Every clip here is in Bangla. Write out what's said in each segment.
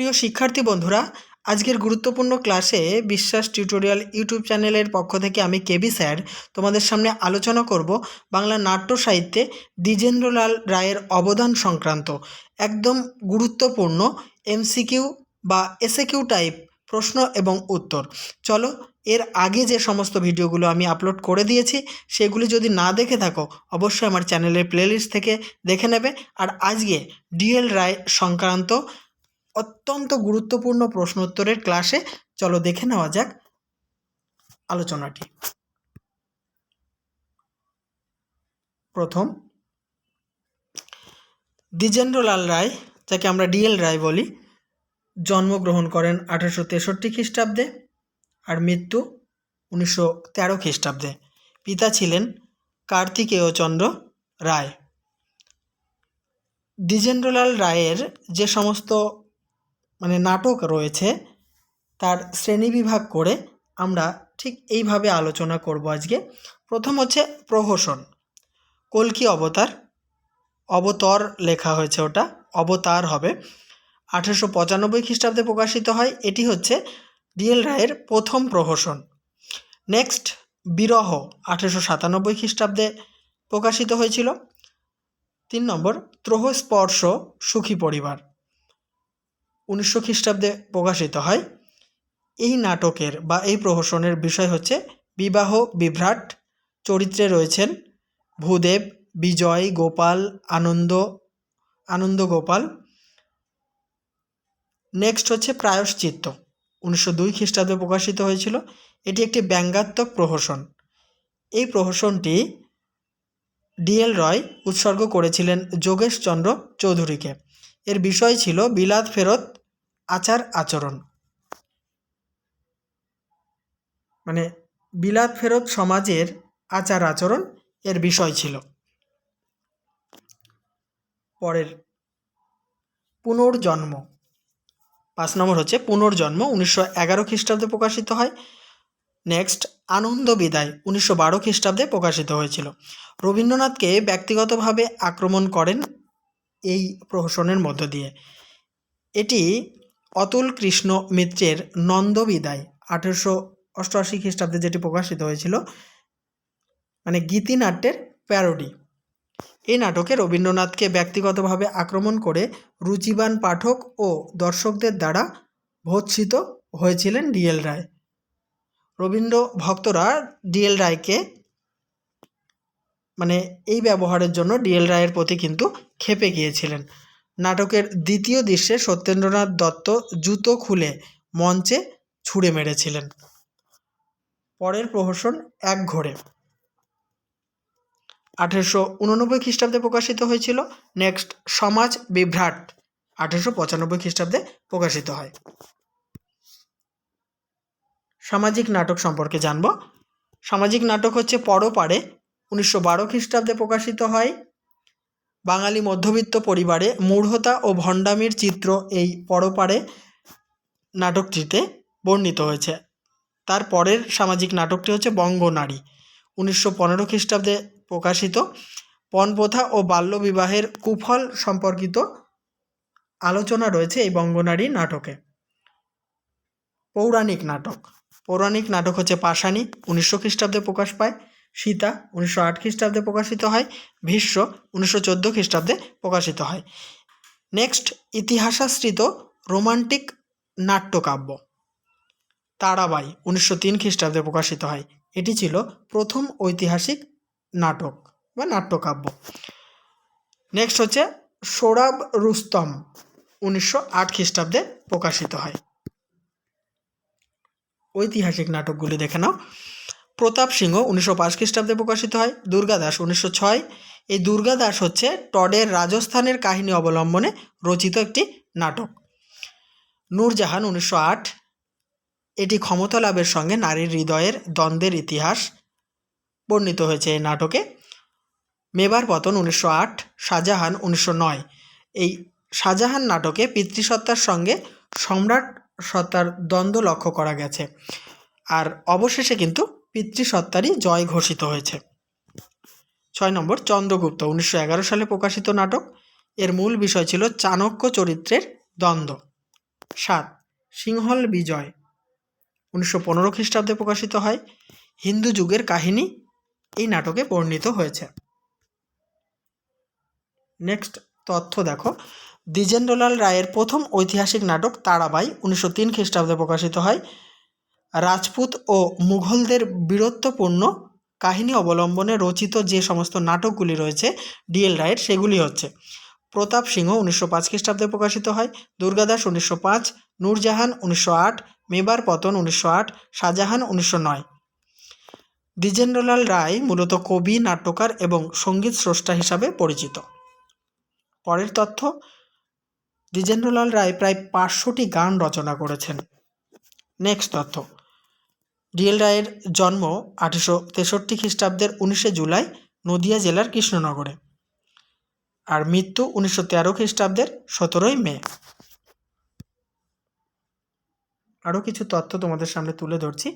প্রিয় শিক্ষার্থী বন্ধুরা, আজকের গুরুত্বপূর্ণ ক্লাসে বিশ্বাস টিউটোরিয়াল ইউটিউব চ্যানেলের পক্ষ থেকে আমি কেবি স্যার তোমাদের সামনে আলোচনা করব বাংলা নাট্য সাহিত্যে দ্বিজেন্দ্রলাল রায়ের অবদান সংক্রান্ত। একদম গুরুত্বপূর্ণ এমসিকিউ বা এসএকিউ টাইপ প্রশ্ন এবং উত্তর। চলো, এর আগে যে সমস্ত ভিডিওগুলো আমি আপলোড করে দিয়েছি, সেগুলি যদি না দেখে থাকো, অবশ্যই আমার চ্যানেলের প্লেলিস্ট থেকে দেখে নেবে। আর আজকে ডিএল রায় সংক্রান্ত অত্যন্ত গুরুত্বপূর্ণ প্রশ্নোত্তরের ক্লাসে চলো দেখে নেওয়া যাক আলোচনাটি। প্রথম, দ্বিজেন্দ্রলাল রায়, যাকে আমরা ডিএল রায় বলি, জন্মগ্রহণ করেন আঠারোশো তেষট্টি খ্রিস্টাব্দে আর মৃত্যু উনিশশো তেরো খ্রিস্টাব্দে। পিতা ছিলেন কার্তিকেয়চন্দ্র রায়। দ্বিজেন্দ্রলাল রায়ের যে সমস্ত মানে নাটক রয়েছে তার শ্রেণীবিভাগ করে আমরা ঠিক এইভাবে আলোচনা করব আজকে। প্রথম হচ্ছে প্রহসন কল্কি অবতার? অবতর লেখা হয়েছে ওটা, অবতার হবে। আঠেরোশো পঁচানব্বই খ্রিস্টাব্দে প্রকাশিত হয়, এটি হচ্ছে ডিএল রায়ের প্রথম প্রহসন। নেক্সট, বিরহ, আঠেরোশো সাতানব্বই খ্রিস্টাব্দে প্রকাশিত হয়েছিল। তিন নম্বর ত্রহ স্পর্শ সুখী পরিবার। উনিশশো খ্রিস্টাব্দে প্রকাশিত হয়। এই নাটকের বা এই প্রহসনের বিষয় হচ্ছে বিবাহ, বিভ্রাট, চরিত্রে রয়েছেন ভূদেব, বিজয়, গোপাল, আনন্দ আনন্দ গোপাল নেক্সট হচ্ছে প্রায়শ্চিত্ত। উনিশশো দুই খ্রিস্টাব্দে প্রকাশিত হয়েছিল। এটি একটি ব্যঙ্গাত্মক প্রহসন। এই প্রহসনটি ডিএল রয় উৎসর্গ করেছিলেন যোগেশচন্দ্র চৌধুরীকে। এর বিষয় ছিল বিলাত ফেরত আচার আচরণ। মানে বিলাত ফেরত সমাজের আচার আচরণ এর বিষয় ছিল। পরের, পুনর্জন্ম। পাঁচ নম্বর হচ্ছে, পুনর্জন্ম উনিশশো এগারো খ্রিস্টাব্দে প্রকাশিত হয়। নেক্সট, আনন্দ বিদায় উনিশশো বারো খ্রিস্টাব্দে প্রকাশিত হয়েছিল। রবীন্দ্রনাথকে ব্যক্তিগতভাবে আক্রমণ করেন এই প্রহসনের মধ্য দিয়ে। এটি অতুল কৃষ্ণ মিত্রের নন্দবিদায় আঠেরোশো অষ্টআশি খ্রিস্টাব্দে যেটি প্রকাশিত হয়েছিল মানে গীতিনাট্যের প্যারোডি। এই নাটকে রবীন্দ্রনাথকে ব্যক্তিগতভাবে আক্রমণ করে রুচিবান পাঠক ও দর্শকদের দ্বারা ভৎসিত হয়েছিলেন ডিএল রায়। রবীন্দ্র ভক্তরা ডিএল রায়কে মানে এই ব্যবহারের জন্য ডিএল রায়ের প্রতি কিন্তু ক্ষেপে গিয়েছিলেন। নাটকের দ্বিতীয় দৃশ্যে সত্যেন্দ্রনাথ দত্ত জুতো খুলে মঞ্চে ছুঁড়ে মেরেছিলেন। পরের প্রহসন এক ঘোরে আঠেরোশো উননব্বই খ্রিস্টাব্দে প্রকাশিত হয়েছিল। নেক্সট, সমাজ বিভ্রাট। আঠেরোশো পঁচানব্বই খ্রিস্টাব্দে প্রকাশিত হয়। সামাজিক নাটক সম্পর্কে জানব। সামাজিক নাটক হচ্ছে পরপাড়ে উনিশশো বারো খ্রিস্টাব্দে প্রকাশিত হয়। বাঙালি মধ্যবিত্ত পরিবারে মূঢ়তা ও ভণ্ডামির চিত্র এই পরপারে নাটকটিতে বর্ণিত হয়েছে। তার পরের সামাজিক নাটকটি হচ্ছে বঙ্গনারী উনিশশো পনেরো খ্রিস্টাব্দে প্রকাশিত পণপ্রথা ও বাল্যবিবাহের কুফল সম্পর্কিত আলোচনা রয়েছে এই বঙ্গনারী নাটকে। পৌরাণিক নাটক। পৌরাণিক নাটক হচ্ছে পাষাণী। উনিশশো খ্রিস্টাব্দে প্রকাশ পায়। সীতা উনিশশো আট খ্রিস্টাব্দে প্রকাশিত হয়, ভীষ্ম উনিশশো চোদ্দ খ্রিস্টাব্দে প্রকাশিত হয়। Next, ইতিহাসাশ্রিত romantic নাট্যকাব্য। তারাবাই উনিশশো তিন খ্রিস্টাব্দে প্রকাশিত হয়। এটি ছিল প্রথম ঐতিহাসিক নাটক বা নাট্যকাব্য। নেক্সট হচ্ছে সোরাব রুস্তম উনিশশো আট খ্রিস্টাব্দে প্রকাশিত হয়। ঐতিহাসিক নাটকগুলি দেখে নাও। প্রতাপ সিংহ উনিশশো পাঁচ খ্রিস্টাব্দে প্রকাশিত হয় দুর্গাদাস উনিশশো ছয়। এই দুর্গাদাস হচ্ছে টডের রাজস্থানের কাহিনী অবলম্বনে রচিত একটি নাটক। নূরজাহান উনিশশো আট। এটি ক্ষমতা লাভের সঙ্গে নারীর হৃদয়ের দ্বন্দ্বের ইতিহাস বর্ণিত হয়েছে এই নাটকে। মেবার পতন উনিশশো আট, শাহজাহান উনিশশো নয়। এই শাহজাহান নাটকে পিতৃসত্তার সঙ্গে সম্রাট সত্তার দ্বন্দ্ব লক্ষ্য করা গেছে। আর অবশেষে কিন্তু পিতৃসত্তারই জয় ঘোষিত হয়েছে। ছয় নম্বর, চন্দ্রগুপ্ত, উনিশশো এগারো সালে প্রকাশিত নাটক। এর মূল বিষয় ছিল চাণক্য চরিত্রের দ্বন্দ্ব। সাত, সিংহল বিজয়। উনিশশো পনেরো খ্রিস্টাব্দে প্রকাশিত হয়। হিন্দু যুগের কাহিনী এই নাটকে বর্ণিত হয়েছে। নেক্সট, তথ্য দেখো। দ্বিজেন্দ্রলাল রায়ের প্রথম ঐতিহাসিক নাটক তারাবাই, উনিশশো তিন খ্রিস্টাব্দে প্রকাশিত হয়। রাজপুত ও মুঘলদের বীরত্বপূর্ণ কাহিনী অবলম্বনে রচিত যে সমস্ত নাটকগুলি রয়েছে ডিএল রায়ের সেগুলি হচ্ছে, প্রতাপ সিংহ উনিশশো পাঁচ খ্রিস্টাব্দে প্রকাশিত হয় দুর্গাদাস উনিশশো পাঁচ, নূরজাহান উনিশশো আট, মেবার পতন উনিশশো আট, শাহজাহান উনিশশো নয়। দ্বিজেন্দ্রলাল রায় মূলত কবি, নাট্যকার এবং সংগীত স্রষ্টা হিসাবে পরিচিত। পরের তথ্য, দ্বিজেন্দ্রলাল রায় প্রায় পাঁচশোটি গান রচনা করেছেন। নেক্সট তথ্য ডিএল রায়ের জন্ম আঠেরোশো তেষট্টি খ্রিস্টাব্দের উনিশে জুলাই নদিয়া জেলার কৃষ্ণনগরে আর মৃত্যু উনিশশো তেরো খ্রিস্টাব্দের সতেরোই মে। আরও কিছু তথ্য তোমাদের সামনে তুলে ধরছি।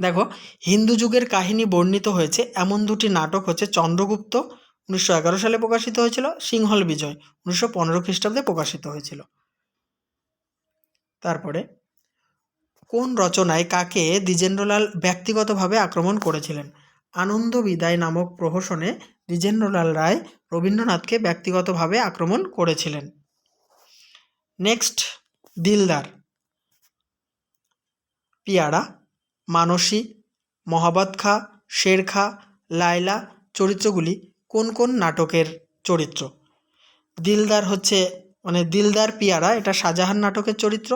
দেখো, হিন্দু যুগের কাহিনী বর্ণিত হয়েছে। এমন দুটি নাটক হচ্ছে চন্দ্রগুপ্ত, উনিশশো এগারো সালে প্রকাশিত হয়েছিল, সিংহল বিজয়, উনিশশো পনেরো খ্রিস্টাব্দে প্রকাশিত হয়েছিল। তারপরে, কোন রচনায় কাকে দ্বিজেন্দ্রলাল ব্যক্তিগতভাবে আক্রমণ করেছিলেন? আনন্দ বিদায় নামক প্রহসনে দ্বিজেন্দ্রলাল রায় রবীন্দ্রনাথকে ব্যক্তিগতভাবে আক্রমণ করেছিলেন। নেক্সট, দিলদার, পিয়ারা, মানসী, মহাবত খা, শের খা, লায়লা চরিত্রগুলি কোন কোন নাটকের চরিত্র? দিলদার হচ্ছে মানে দিলদার পিয়ারা, এটা শাহজাহান নাটকের চরিত্র,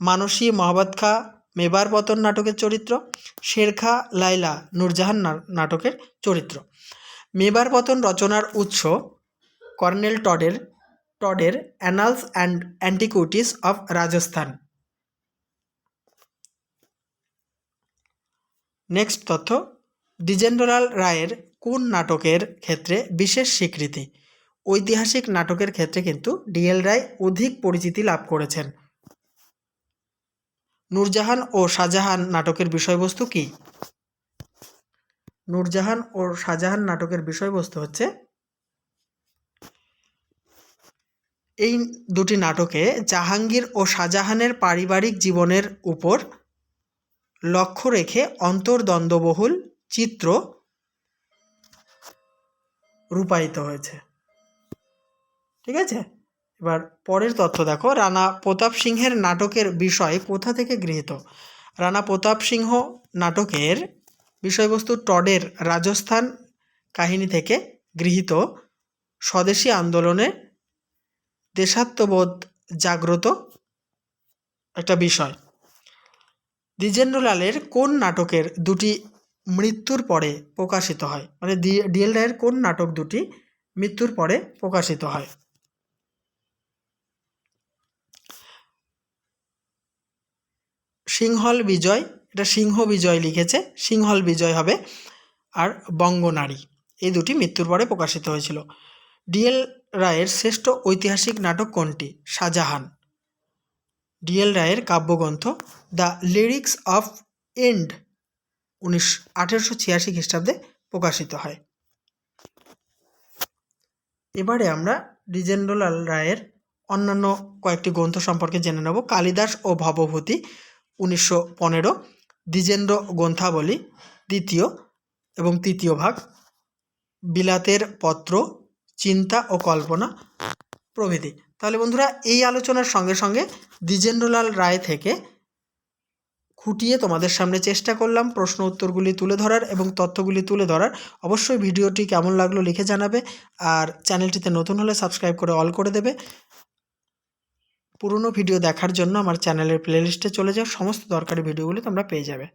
মানসী মহাবত খা মেবার পতন নাটকের চরিত্র, শেরখা লাইলা নূরজাহান নাটকের চরিত্র। মেবার পতন রচনার উৎস কর্নেল টডের টডের annals and antiquities of Rajasthan next তথ্য, দ্বিজেন্দ্রলাল রায়ের কোন নাটকের ক্ষেত্রে বিশেষ স্বীকৃতি? ঐতিহাসিক নাটকের ক্ষেত্রে কিন্তু ডিএল রায় অধিক পরিচিতি লাভ করেছেন। নূরজাহান ও শাহজাহান নাটকের বিষয়বস্তু কি? নূরজাহান ও শাহজাহান নাটকের বিষয়বস্তু হচ্ছে, এই দুটি নাটকে জাহাঙ্গীর ও শাহজাহানের পারিবারিক জীবনের উপর লক্ষ্য রেখে অন্তর্দ্বন্দ্ববহুল চিত্র রূপায়িত হয়েছে। ঠিক আছে? এবার পরের তথ্য দেখো, রানা প্রতাপ সিংহের নাটকের বিষয় কোথা থেকে গৃহীত? রানা প্রতাপ সিংহ নাটকের বিষয়বস্তু টডের রাজস্থান কাহিনী থেকে গৃহীত। স্বদেশী আন্দোলনে দেশাত্মবোধ জাগ্রত একটা বিষয়। দ্বিজেন্দ্রলালের কোন নাটকের দুটি মৃত্যুর পরে প্রকাশিত হয়? মানে ডিএল রায়ের কোন নাটক দুটি মৃত্যুর পরে প্রকাশিত হয়? সিংহল বিজয়, এটা সিংহ বিজয় লিখেছে, সিংহল বিজয় হবে, আর বঙ্গনারী এই দুটি মৃত্যুর পরে প্রকাশিত হয়েছিল। ডিএল রায়ের শ্রেষ্ঠ ঐতিহাসিক নাটক কোনটি? শাহজাহান। ডিএল রায়ের কাব্যগ্রন্থ দ্য লিরিক্স অফ এন্ড উনিশ, আঠেরোশো ছিয়াশি খ্রিস্টাব্দে প্রকাশিত হয়। এবারে আমরা দ্বিজেন্দ্রলাল রায়ের অন্যান্য কয়েকটি গ্রন্থ সম্পর্কে জেনে নেব। কালিদাস ও ভবভূতি উনিশশো পনেরো দ্বিজেন্দ্র গ্রন্থাবলী, দ্বিতীয় এবং তৃতীয় ভাগ। বিলাতের পত্র, চিন্তা ও কল্পনা প্রভৃতি। তাহলে বন্ধুরা, এই আলোচনার সঙ্গে সঙ্গে দ্বিজেন্দ্রলাল রায় থেকে খুঁটিয়ে তোমাদের সামনে চেষ্টা করলাম প্রশ্ন উত্তরগুলি তুলে ধরার এবং তথ্যগুলি তুলে ধরার। অবশ্যই ভিডিওটি কেমন লাগল লিখে জানাবে, আর চ্যানেলটিতে নতুন হলে সাবস্ক্রাইব করে অল করে দেবে। পুরনো ভিডিও দেখার জন্য আমার চ্যানেলের প্লেলিস্টে চলে যাও। সমস্ত দরকারি ভিডিওগুলি তোমরা পেয়ে যাবে।